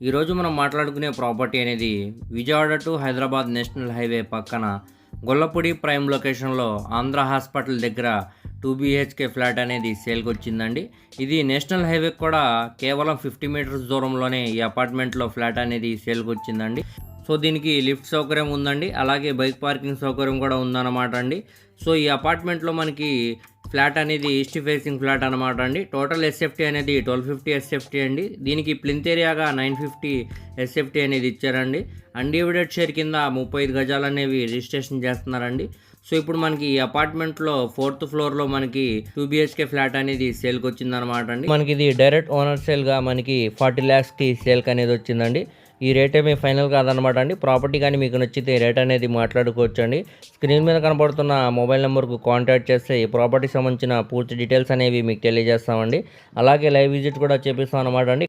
ఈరోజు మనం మాట్లాడుకునే ప్రాపర్టీ అనేది Vijayawada to Hyderabad national highway పక్కన గొల్లపూడి ప్రైమ్ లొకేషన్లో ఆంధ్ర హాస్పిటల్ దగ్గర టూ బీహెచ్కే ఫ్లాట్ అనేది సేల్కి వచ్చిందండి ఇది నేషనల్ హైవే కూడా కేవలం ఫిఫ్టీ మీటర్స్ దూరంలోనే ఈ అపార్ట్మెంట్లో ఫ్లాట్ అనేది సేల్కి వచ్చిందండి సో దీనికి లిఫ్ట్ సౌకర్యం ఉందండి అలాగే బైక్ పార్కింగ్ సౌకర్యం కూడా ఉందన్నమాట అండి. సో ఈ అపార్ట్మెంట్లో మనకి ఫ్లాట్ అనేది ఈస్ట్ ఫేసింగ్ ఫ్లాట్ అనమాట అండి. టోటల్ ఎస్ఎఫ్టీ అనేది ట్వెల్వ్ ఫిఫ్టీ ఎస్ఎఫ్టీ అండి. దీనికి ప్లింత్ ఏరియాగా నైన్ ఫిఫ్టీ ఎస్ఎఫ్టీ అనేది ఇచ్చారండి. అన్డివిడెడ్ షేర్ కింద ముప్పై ఐదు గజాలు అనేవి రిజిస్ట్రేషన్ చేస్తున్నారండి. సో ఇప్పుడు మనకి ఈ అపార్ట్మెంట్లో ఫోర్త్ ఫ్లోర్లో మనకి టూ బిహెచ్కే ఫ్లాట్ అనేది సేల్కి వచ్చిందనమాట అండి. మనకి ఇది డైరెక్ట్ ఓనర్ సేల్గా మనకి ఫార్టీ ల్యాక్స్కి సేల్కి అనేది వచ్చిందండి ఈ రేట్ మీ ఫైనల్ కాదనమాట అండి. ప్రాపర్టీ కానీ మీకు నచ్చితే రేట్ అనేది మాట్లాడుకోవచ్చు అండి స్క్రీన్ మీద కనబడుతున్న మొబైల్ నెంబర్కు కాంటాక్ట్ చేస్తే ఈ ప్రాపర్టీకి సంబంధించిన పూర్తి డీటెయిల్స్ అనేవి మీకు తెలియజేస్తామండి. అలాగే లైవ్ విజిట్ కూడా చేపిస్తాం అనమాట అండి.